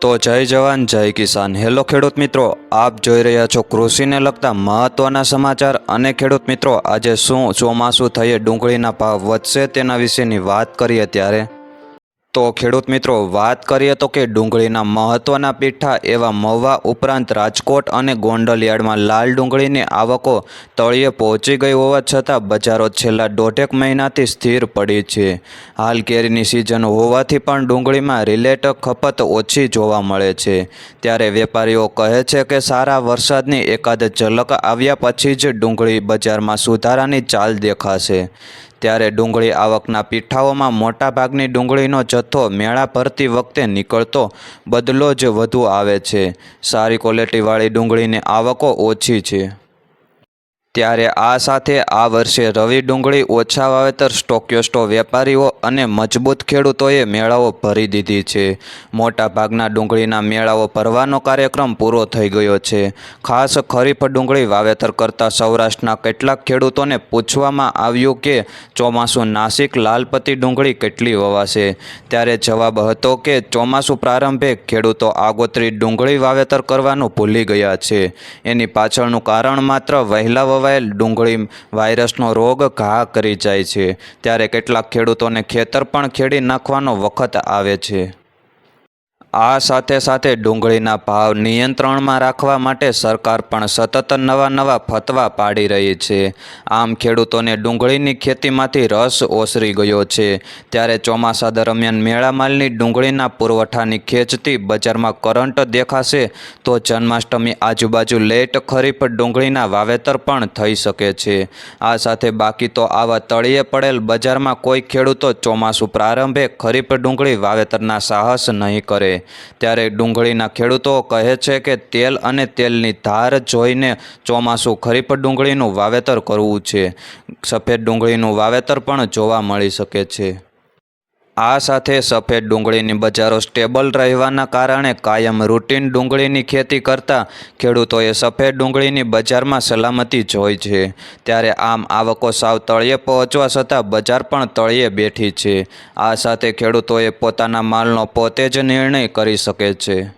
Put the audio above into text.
તો જય જવાન, જય કિસાન. હેલો ખેડૂત મિત્રો, આપ જોઈ રહ્યા છો કૃષિને લગતા મહત્વના સમાચાર અને ખેડૂત મિત્રો, આજે શું ચોમાસું થયે, ડુંગળીના ભાવ વધશે તેના વિશેની વાત કરીએ ત્યારે. તો ખેડૂત મિત્રો, વાત કરીએ તો કે ડુંગળીના મહત્ત્વના પીઠા એવા મવા ઉપરાંત રાજકોટ અને ગોંડલ લાલ ડુંગળીની આવકો તળિયે પહોંચી ગઈ હોવા છતાં બજારો છેલ્લા દોઢેક મહિનાથી સ્થિર પડી છે. હાલ કેરીની સિઝન હોવાથી પણ ડુંગળીમાં રિલેટ ખપત ઓછી જોવા મળે છે. ત્યારે વેપારીઓ કહે છે કે સારા વરસાદની એકાદ ઝલક આવ્યા પછી જ ડુંગળી બજારમાં સુધારાની ચાલ દેખાશે. ત્યારે ડુંગળી આવકના પીઠાઓમાં મોટાભાગની ડુંગળીનો જથ્થો મેળા ભરતી વખતે નીકળતો બદલો જ વધુ આવે છે. સારી ક્વોલિટીવાળી ડુંગળીની આવકો ઓછી છે. ત્યારે આ સાથે આ વર્ષે રવિ ડુંગળી ઓછા વાવેતર સ્ટોક્યોસ્ટો વેપારીઓ અને મજબૂત ખેડૂતોએ મેળાઓ ભરી દીધી છે. મોટાભાગના ડુંગળીના મેળાઓ ભરવાનો કાર્યક્રમ પૂરો થઈ ગયો છે. ખાસ ખરીફ ડુંગળી વાવેતર કરતા સૌરાષ્ટ્રના કેટલાક ખેડૂતોને પૂછવામાં આવ્યું કે ચોમાસું નાસિક લાલપતિ ડુંગળી કેટલી વવાશે? ત્યારે જવાબ હતો કે ચોમાસું પ્રારંભે ખેડૂતો આગોતરી ડુંગળી વાવેતર કરવાનું ભૂલી ગયા છે. એની પાછળનું કારણ માત્ર વહેલા વવાયેલ ડુંગળી વાયરસનો રોગ ઘા કરી જાય છે. ત્યારે કેટલાક ખેડૂતોને ખેતર પણ ખેડી નાખવાનો વખત આવે છે. આ સાથે સાથે ડુંગળીના ભાવ નિયંત્રણમાં રાખવા માટે સરકાર પણ સતત નવા નવા ફતવા પાડી રહી છે. આમ ખેડૂતોને ડુંગળીની ખેતીમાંથી રસ ઓસરી ગયો છે. ત્યારે ચોમાસા દરમિયાન મેળામાલની ડુંગળીના પુરવઠાની ખેંચતી બજારમાં કરંટ દેખાશે તો જન્માષ્ટમી આજુબાજુ લેટ ખરીફ ડુંગળીના વાવેતર પણ થઈ શકે છે. આ સાથે બાકી તો આવા તળિયે પડેલ બજારમાં કોઈ ખેડૂતો ચોમાસું પ્રારંભે ખરીફ ડુંગળી વાવેતરના સાહસ નહીં કરે. ત્યારે ડુંગળીના ખેડૂતો કહે છે કે તેલ અને તેલની ધાર જોઈને ચોમાસું ખરીફ ડુંગળીનું વાવેતર કરવું છે. સફેદ ડુંગળીનું વાવેતર પણ જોવા મળી શકે છે. આ સાથે સફેદ ડુંગળીની બજારો સ્ટેબલ રહેવાના કારણે કાયમ રૂટીન ડુંગળીની ખેતી કરતા ખેડૂતોએ સફેદ ડુંગળીની બજારમાં સલામતી જોઈ છે. ત્યારે આમ આવકો સાવ તળિયે પહોંચવા છતાં બજાર પણ તળિયે બેઠી છે. આ સાથે ખેડૂતોએ પોતાના માલનો પોતે જ નિર્ણય કરી શકે છે.